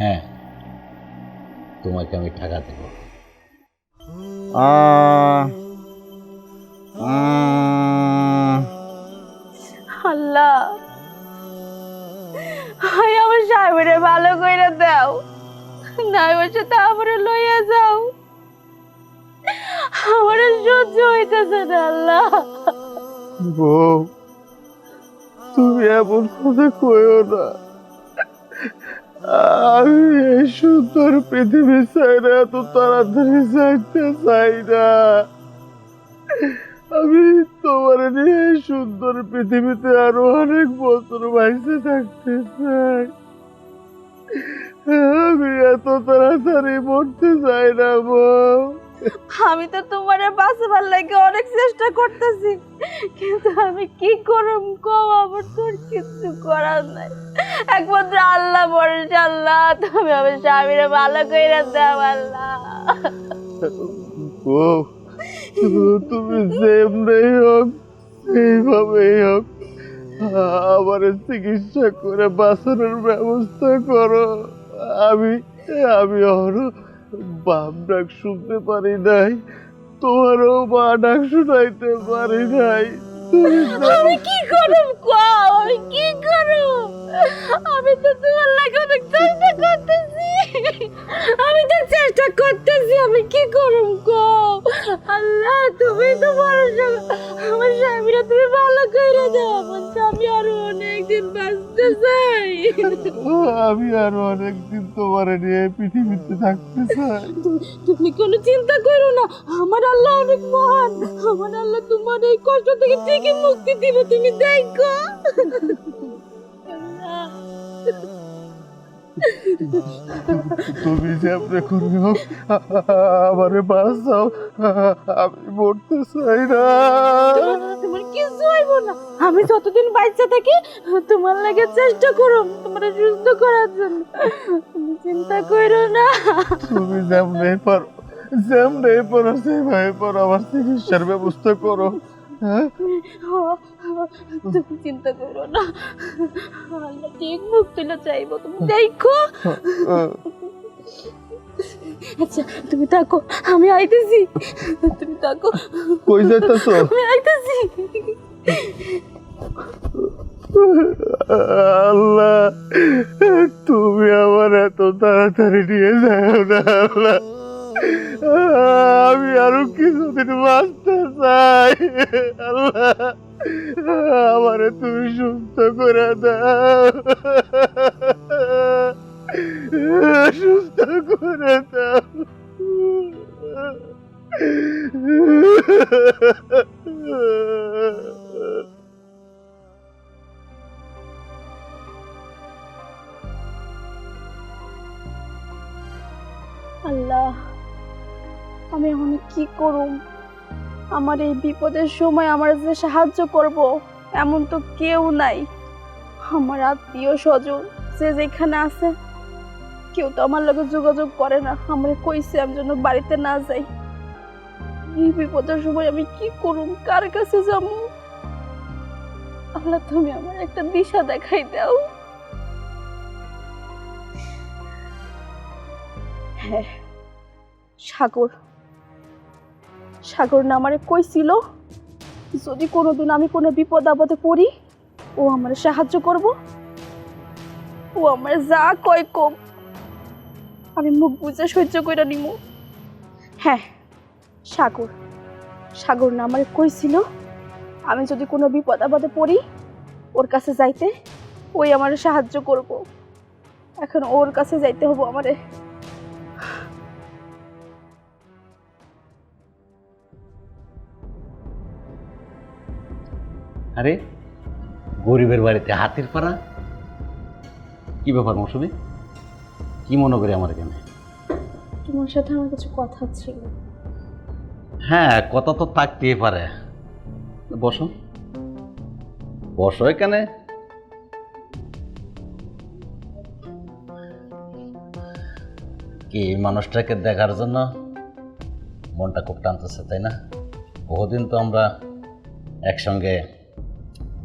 হ্যাঁ তোমাকে আমি টাকা দেবো। আল্লাহ হাই আমার সাহেবের ভালো কইরা দাও। নাই বসে তারপরে লইয়া যাও। আমার সহ্য হইতেছে না আল্লাহ। বউ তুমি এমন কথা কইও না। আমি এই সুন্দর পৃথিবী চাই না, এত তাড়াতাড়ি চাইতে চাই না। আমি তোমার নিয়ে এই সুন্দর পৃথিবীতে আরও অনেক বছর বাইসে থাকতে চাই। আমি এত তাড়াতাড়ি মরতে চাই না, বউ। আমি তো তোমার বাঁচাবার লাগে অনেক চেষ্টা করতেছি, কিন্তু আমি কি করব কম আমার তোর কিছু করার নাই। একমাত্র আল্লাহ ভরসা আল্লাহ, তুমি আমার স্বামীরে ভালো কইরা দাও আল্লাহ। ও তুমি যেমনি হোক, এইভাবেই হোক, আমার চিকিৎসা করে বাঁচানোর ব্যবস্থা করো। আমি আমি আরও বাপ ডাক শুনতে পারি নাই তোমারও মা ডাক শুনাইতে পারি নাই। আমি কি করব কও? আমি কি করব আমি তো তোমার লাগে অনেক চেষ্টা করতেছি। আমি তো চেষ্টা করতেছি আমি কি করব কও আল্লাহ তুমি তো ভরসা আমার স্বামীরা তুমি ভালো করে দাও আমার স্বামী আরও অনেক দিন বাঁচতে চাই আমি আরও অনেকদিন তোমার নিয়ে পৃথিবীতে থাকতে চাই। তুমি- তুমি কোনো চিন্তা করো না আমার আল্লাহ অনেক মহান আমার আল্লাহ তোমার এই কষ্ট থেকে ঠিকই মুক্তি দিবে তুমি দেখো। আল্লাহ। তুমি যেমনি করে হোক আমারে বাঁচাও আমি মরতে চাই না। তোমার কিছু হইব না। আমি যতদিন বাচ্চা থাকি তোমার লাগে চেষ্টা করো তোমার সুস্থ করার জন্য। তুমি চিন্তা করো না। তুমি যেমনি পারো যেমনি পারো সেভাবে পারো আমার চিকিৎসার ব্যবস্থা করো। হ্যাঁ? তুমি চিন্তা করো না। আল্লাহ ঠিক মুক্তিটা চাইব তুমি? দেখো। আচ্ছা তুমি থাকো আমি আইতেছি। তুমি থাকো। কই যাইতেছো? আমি আইতেছি। আল্লাহ তুমি আমার এত তাড়াতাড়ি নিয়ে যাও না আল্লাহ। আমি আরও কিছুদিন বাঁচতে চাই আল্লাহ। আমারে তুমি সুস্থ করে দাও। সুস্থ করে দাও। আল্লাহ আমি এখন কি করুম? আমার এই বিপদের সময় আমার যে সাহায্য করব, এমন তো কেউ নাই। আমার আত্মীয় স্বজন, যে যেখানে আছে, কেউ তো আমার লগে যোগাযোগ করে না। আমার কইছে আমি যেন বাড়িতে না যাই। এই বিপদের সময় আমি কি করুম? কার কাছে যাব? আল্লাহ, তুমি আমার একটা দিশা দেখাই দাও। হ্যাঁ সাগর। সাগর না আমারে কইছিল, যদি কোনোদিন আমি কোনো বিপদ আপদে পড়ি, ও আমার সাহায্য করব। ও আমার যা কয় কম, আমি মুখ বুঝে সহ্য করে নিব হ্যাঁ সাগর সাগর না আমারে কইছিল, আমি যদি কোনো বিপদ আপদে পড়ি, ওর কাছে যাইতে ওই আমার সাহায্য করব। এখন ওর কাছে যাইতে হব আমারে। আরে গরিবের বাড়িতে হাতির পাড়া? কি ব্যাপার মৌসুমি? কি মনে করি আমার এখানে? তোমার সাথে আমার কিছু কথা ছিল। হ্যাঁ কথা তো থাকতেই পারে। বসো। বসো এখানে। কি মানুষটাকে দেখার জন্য মনটা খুব টানতেছে তাই না? বহুদিন তো আমরা একসঙ্গে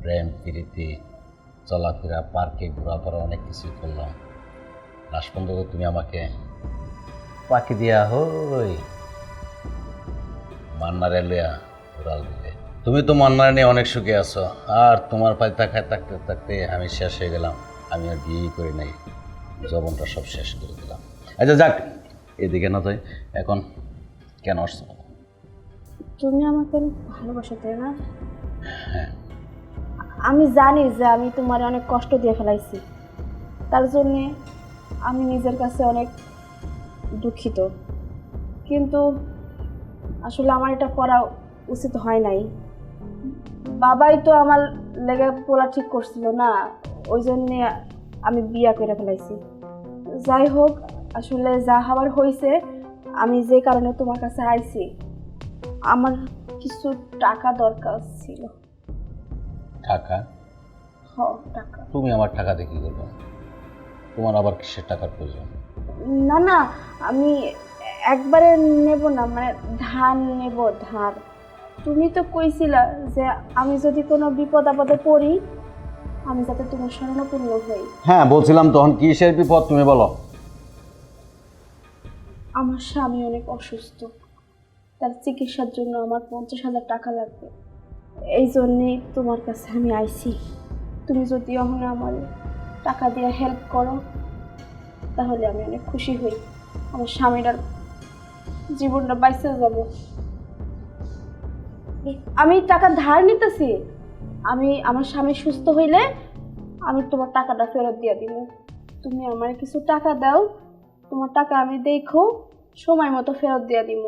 প্রেম প্রীতি চলাফেরা পার্কে ঘোরাফেরা অনেক কিছুই করলাম। লাস্ট পর্যন্ত তুমি আমাকে পাখি দিয়া হই। মান্নারে লইয়া উড়াল দিলে তুমি তো মান্নারে নিয়ে অনেক সুখে আছো আর তোমার পায়ে তাকায় থাকতে থাকতে আমি শেষ হয়ে গেলাম। আমি আর বিয়েই করি নাই জবনটা সব শেষ করে দিলাম। আচ্ছা যাক এদিকে না তাই এখন কেন আসছো? তুমি আমাকে ভালোবাসো তাই না? হ্যাঁ। আমি জানি যে আমি তোমার অনেক কষ্ট দিয়ে ফেলাইছি। তার জন্যে আমি নিজের কাছে অনেক দুঃখিত। কিন্তু আসলে আমার এটা করা উচিত হয় নাই। বাবাই তো আমার লেগে পোলা ঠিক করছিল না, ওই জন্যে আমি বিয়া করে ফেলাইছি। যাই হোক, আসলে যা হবার হয়েছে আমি যে কারণে তোমার কাছে আইছি, আমার কিছু টাকা দরকার ছিল। টাকা? হ টাকা। তুমি আমার টাকা দিয়ে কি করবে? তোমার আবার কিসের টাকার প্রয়োজন? না না আমি একবারে নেব না মানে ধান নেব ধার। তুমি তো কইছিলা যে আমি যদি কোনো বিপদ আপদে পড়ি আমি যাতে তোমার স্মরণপূর্ণ হই। হ্যাঁ বলছিলাম তখন কিসের বিপদ তুমি বলো। আমার স্বামী অনেক অসুস্থ। তার চিকিৎসার জন্য আমার পঞ্চাশ হাজার টাকা লাগবে। এই জন্যেই তোমার কাছে আমি আইছি। তুমি যদি এখন আমার টাকা দিয়ে হেল্প করো, তাহলে আমি অনেক খুশি হই। আমার স্বামীটার জীবনটা বাইসে যাব। আমি টাকা ধার নিতেছি। আমি আমার স্বামী সুস্থ হইলে আমি তোমার টাকাটা ফেরত দিয়ে দিব তুমি আমার কিছু টাকা দাও, তোমার টাকা আমি দেখো, সময় মতো ফেরত দিয়ে দিব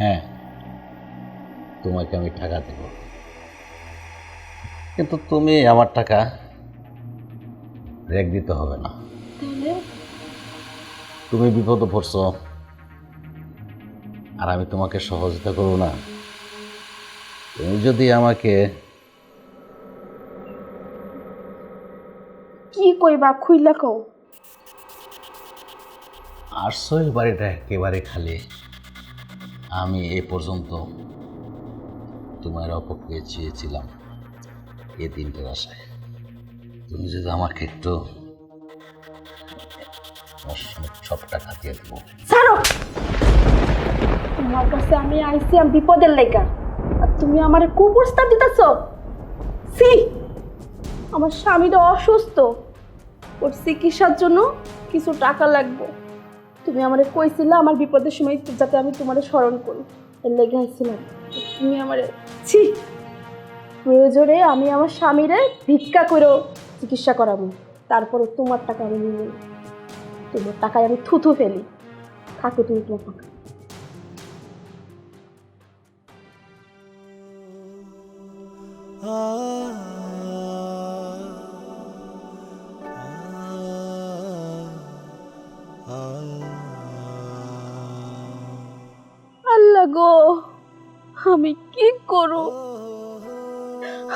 হ্যাঁ তোমাকে আমি টাকা দেব। কিন্তু তুমি আমার টাকা রেক দিতে হবে না। তুমি বিপদে পড়ছ আর আমি তোমাকে সহযোগিতা করব না। তুমি যদি আমাকে কি কইবা খুইলা কও। আর এই বাড়িটা একেবারে খালি। আমি এ পর্যন্ত তোমার অপেক্ষায় চেয়েছিলাম এ দিনটার আশায়। তুমি যদি আমাকে একটু আমার সব- সব টাকা দিয়ে দেবো। তোমার কাছে আমি আইছি আমি বিপদের লেগা। আর তুমি আমার কুপ্রস্তাব দিতেছ? সি আমার স্বামীটা অসুস্থ। ওর চিকিৎসার জন্য কিছু টাকা লাগবে। তুমি আমারে কইছিলে আমার বিপদের সময় যাতে আমি তোমারে স্মরণ করি এর লেগে আইছিলাম তুমি আমার ছি প্রয়োজনে আমি আমার স্বামীরে ভিক্ষা করেও চিকিৎসা করাবো তারপরে তোমার টাকা আমি নিয়ে। তোমার টাকায় আমি থুথু ফেলি থাকো তুমি তোমার টাকা আল্লাহ গো, আমি কি করব?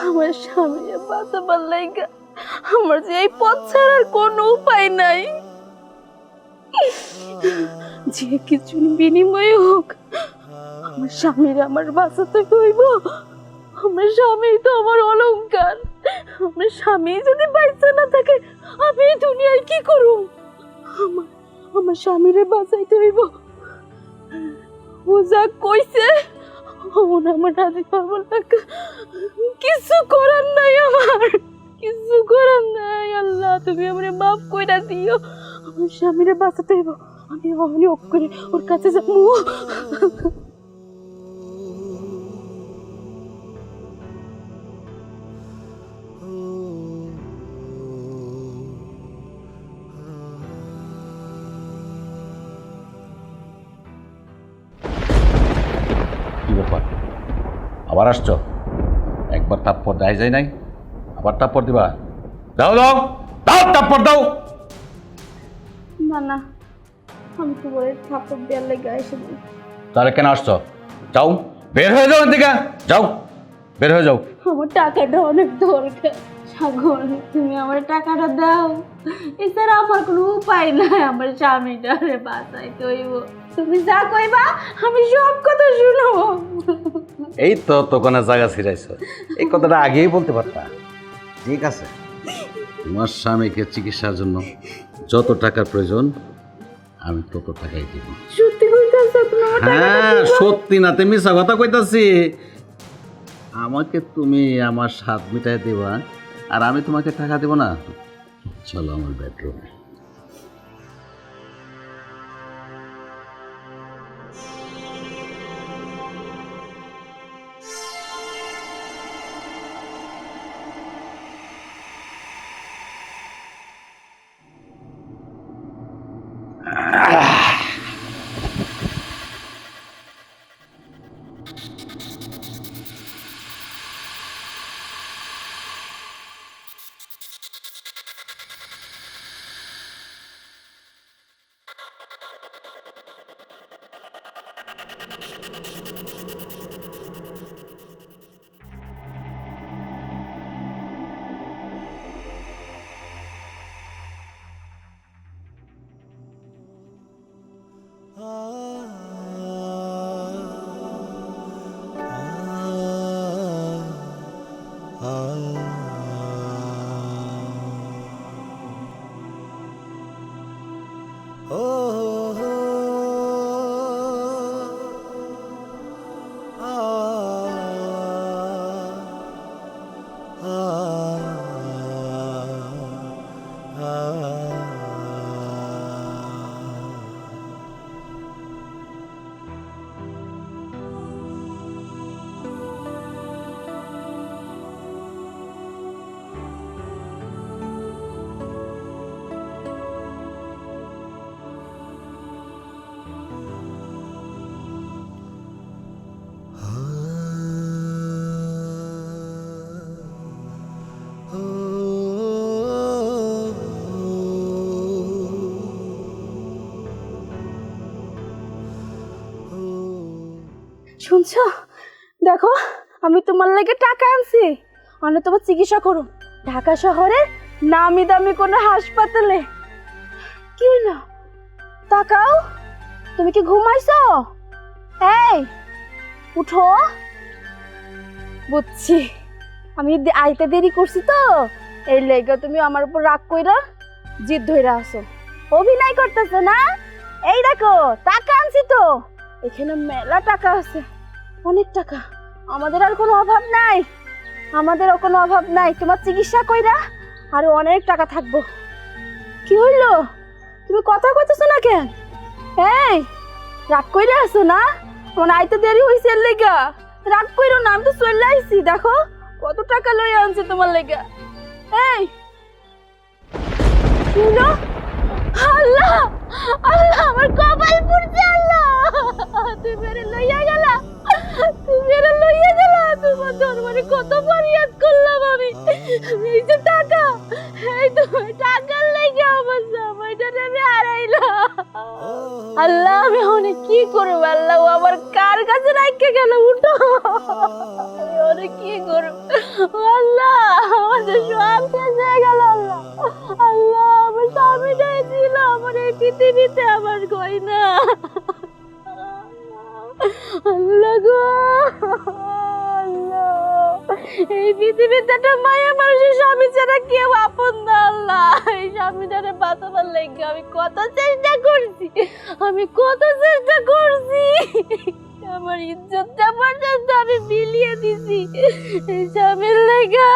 আমার স্বামী বাঁচাবার লাইগা, আমার যে এই পথ ছাড়ার কোনো উপায় নাই। যে কিছু বিনিময়ে হোক, আমার স্বামীর আমার বাঁচাতে হইব। আমার স্বামী তো আমার অলংকার আমার স্বামী যদি বাইসা না থাকে, আমি দুনিয়ায় কি করব? আমার আমার স্বামীরে বাঁচাইতে হইব। ও যা কইছে ওন আমার রাজি পাবো না কিছু করার নাই আমার, কিছু করার নাই, আল্লাহ, তুমি আমারে মাফ কইরা দিও। আমার স্বামীরে বাঁচাতে হইব, আমি অমনি করে ওর কাছে যাব। আবার আসছো? একবার তাপ্পর দেয় যায় নাই? আবার তাপ্পর দিবা? দাও দাও দাও তাপ্পর দাও। না না আমি তো বলে থাপ্পড় দেওয়ার লেগে এসে তাহলে কেন আসছো? যাও বের হয়ে যাও থেকে যাও বের হয়ে যাও। আমার টাকাটা অনেক দরকার সাগর তুমি আমার টাকাটা দাও। এছাড়া আমার কোনো উপায় নাই আমার স্বামীটারে বাঁচাইতে হইব। তুমি যা কইবা আমি সব কথা শুনব। এই তো তোকানে জায়গা ছিড়াইছ। এই কথাটা আগেই বলতে পারতা। ঠিক আছে। তোমার স্বামীকে চিকিৎসার জন্য যত টাকার প্রয়োজন আমি তত টাকাই দিব। সত্যি কইতাছ তুমি হ্যাঁ সত্যি না তুমি মিশা কথা কইতাছি। আমাকে তুমি আমার স্বাদ মিটাই দেবা আর আমি তোমাকে টাকা দেব না। চলো আমার বেডরুমে আ শুনছো? দেখো, আমি তোমার লাগে টাকা আনছি। আমি তোমার চিকিৎসা করো ঢাকা শহরে নামি দামি কোনো হাসপাতালে। কি হলো? তাকাও, তুমি কি ঘুমাইছো? এই, উঠো। বুঝছি, আমি আইতে দেরি করছি তো। এই লেগে তুমি আমার উপর রাগ কইরা জিদ ধইরা আসো অভিনয় করতেছো না? এই দেখো, টাকা আনছি তো। এখানে মেলা টাকা আছে, অনেক টাকা। আমাদের আর কোনো অভাব নাই। আমাদেরও কোনো অভাব নাই। তোমার চিকিৎসা কইরা আরও অনেক টাকা থাকব। কি হইল? তুমি কথা কইতেছো না কেন? এই, রাগ কইরা আছো না? আমার আইতে দেরি হইছে এর লেগা। রাগ কইরো না, আমি তো চলে আইছি, দেখো। কত টাকা লই আনছে তোমার লেগা। এই আল্লাহ! কত ফরিয়াদ করলাম আমি। এই যে টাকা, এই তো টাকার লেগে আমার সময়টা আমি হারাইলাম আল্লাহ, আমি অনেক কি করব? আল্লাহ, ও আমার কার কাছে রাখতে গেল, উঠো। আমি অনেক কি করব? আল্লাহ, আমাদের সব শেষ হয়ে গেল, আল্লাহ। আল্লাহ, আমার স্বামীটাই ছিল আমার এই পৃথিবীতে আমার গয়না আল্লাহ গো। এই পৃথিবীতে একটা মায়া মানুষের স্বামী ছাড়া কেউ আপন না, আল্লাহ। এই স্বামীটারে বাঁচাবার লাগে আমি কত চেষ্টা করছি, আমি কত চেষ্টা করছি। আমার ইজ্জতটা পর্যন্ত আমি বিলিয়ে দিছি, এই স্বামীর লেগা।